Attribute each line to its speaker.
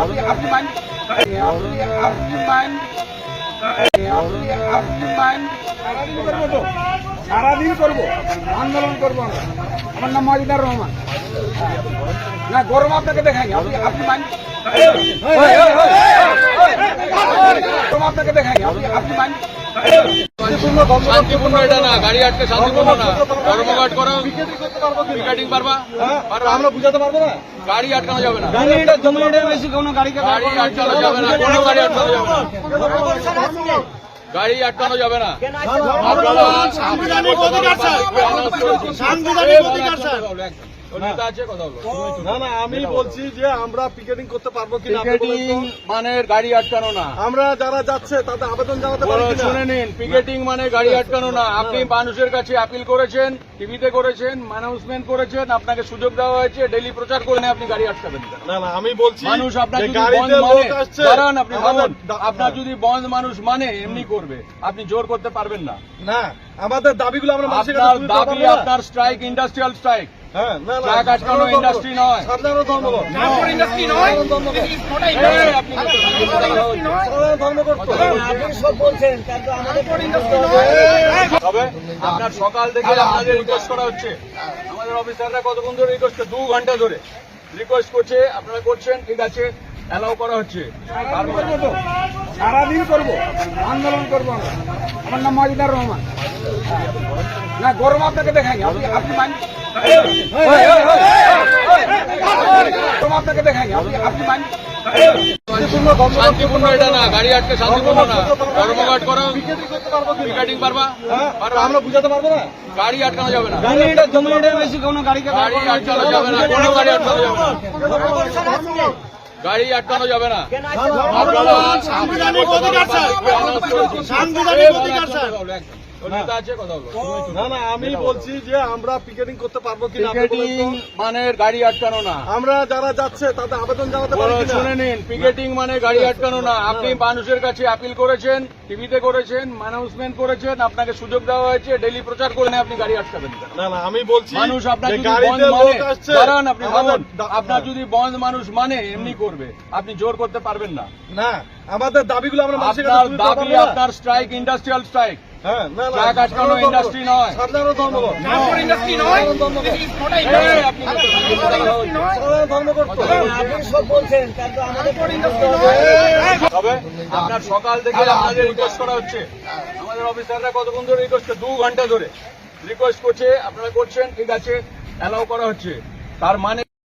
Speaker 1: আপনি মাইন্ড আপনি মাইন্ড আপনি মাইন্ড সারাদিন করব তো সারাদিন করব আন্দোলন করব আমরা আমার নাম মজিদার রহমান না গরম আপনাকে দেখাইনি আপনি আপনি মাইন্ড গরম আপনাকে দেখাইনি আপনি আপনি মাইন্ড
Speaker 2: শান্তিপূর্ণ এটা না। গাড়ি আটকে শান্তিপূর্ণ না। ধর্মঘট করো। পিকেটিং পারবা পারবা?
Speaker 3: আমরা বুঝাতে পারব না।
Speaker 2: গাড়ি আটকানো যাবে না।
Speaker 1: বেশি কোনো
Speaker 2: গাড়ি আটকানো যাবে না। কোনো গাড়ি আটকানো যাবে না। গাড়ি আটকানো যাবে না।
Speaker 3: সাংবিধানিক অধিকার স্যার। সাংবিধানিক অধিকার স্যার।
Speaker 2: ওর নেতা আছে
Speaker 3: না না আমি বলছি যে আমরা পিকেটিং করতে পারব কিনা
Speaker 2: পিকেটিং মানে গাড়ি আটকানো না।
Speaker 3: আমরা যারা যাচ্ছে তাদের আবেদন জানাতে পারি
Speaker 2: শুনে নিন পিকেটিং মানে গাড়ি আটকানো না। আপনি মানুষের কাছে আপিল করেছেন টিভিতে করেছেন অ্যানাউন্সমেন্ট করেছেন আপনাকে সুযোগ দেওয়া হয়েছে ডেলি প্রচার করে আপনি গাড়ি আটকাবেন। না।
Speaker 3: না না আমি বলছি
Speaker 2: মানুষ আপনার
Speaker 3: গাড়িতে
Speaker 2: মানে
Speaker 3: লোক আসছে
Speaker 2: দাঁড়ান আপনি ভাবুন আপনার যদি বন্ধ মানুষ মানে এমনি করবে। আপনি জোর করতে পারবেন না।
Speaker 3: না আমাদের দাবিগুলো আমরা মানুষের কাছে
Speaker 2: দাবি আপনার স্ট্রাইক ইন্ডাস্ট্রিয়াল স্ট্রাইক
Speaker 3: হ্যাঁ তো।
Speaker 2: তবে আপনার সকাল থেকে আমাদের রিকোয়েস্ট করা হচ্ছে। আমাদের অফিসাররা কতক্ষণ ধরে রিকোয়েস্ট দু ঘণ্টা ধরে। রিকোয়েস্ট করছে আপনারা করছেন ঠিক আছে। অ্যালাউ করা হচ্ছে।
Speaker 1: সারাদিন করব আন্দোলন করব আমরা। আমার নাম মজিদার রহমান। না গরম আপনাকে দেখাইনি আপনি আপনি গরম আপনাকে দেখাইনি আপনি আপনি
Speaker 2: শান্তিপূর্ণ এটা না গাড়ি আটকে শান্তিপূর্ণ না। ধর্মঘট করো।
Speaker 3: পিকেটিং পারব হ্যাঁ, আমরা বুঝাতে পারব না।
Speaker 2: গাড়ি আটকানো যাবে না।
Speaker 1: বেশি কোনো
Speaker 2: গাড়ি আটকানো যাবে না কোনো গাড়ি আটকানো যাবে না। গাড়ি আটকানো যাবে না আপনারা
Speaker 3: সাংবিধানিক অধিকার স্যার। সাংবিধানিক অধিকার স্যার।
Speaker 2: ওর নেতা আছে কথা বলব
Speaker 3: না না আমি বলছি যে আমরা পিকেটিং করতে পারব কিনা
Speaker 2: পিকেটিং মানে গাড়ি আটকানো না।
Speaker 3: আমরা যারা যাচ্ছে তাদের আবেদন জানাতে পারি
Speaker 2: শুনে নিন পিকেটিং মানে গাড়ি আটকানো না আপনি মানুষের কাছে আপিল করেছেন টিভিতে করেছেন অ্যানাউন্সমেন্ট করেছেন আপনাকে সুযোগ দেওয়া হয়েছে ডেলি প্রচার করে আপনি গাড়ি আটকাবেন। না।
Speaker 3: না না আমি বলছি
Speaker 2: মানুষ আপনার
Speaker 3: গাড়িতে
Speaker 2: মানে
Speaker 3: লোক আসছে
Speaker 2: দাঁড়ান আপনি ভাবুন আপনার যদি বন্ধ মানুষ মানে এমনি করবে। আপনি জোর করতে পারবেন না।
Speaker 3: না আমাদের দাবিগুলো আমরা মানুষের কাছে
Speaker 2: দাবি আপনার স্ট্রাইক ইন্ডাস্ট্রিয়াল স্ট্রাইক
Speaker 3: হ্যাঁ।
Speaker 2: নয়।
Speaker 1: ইন্ডাস্ট্রি নয়।
Speaker 2: তবে আপনার সকাল থেকে আমাদের রিকোয়েস্ট করা হচ্ছে। আমাদের অফিসাররা কতক্ষণ ধরে রিকোয়েস্ট দু ঘণ্টা ধরে। রিকোয়েস্ট করছে আপনারা করছেন ঠিক আছে অ্যালাউ করা হচ্ছে। তার মানে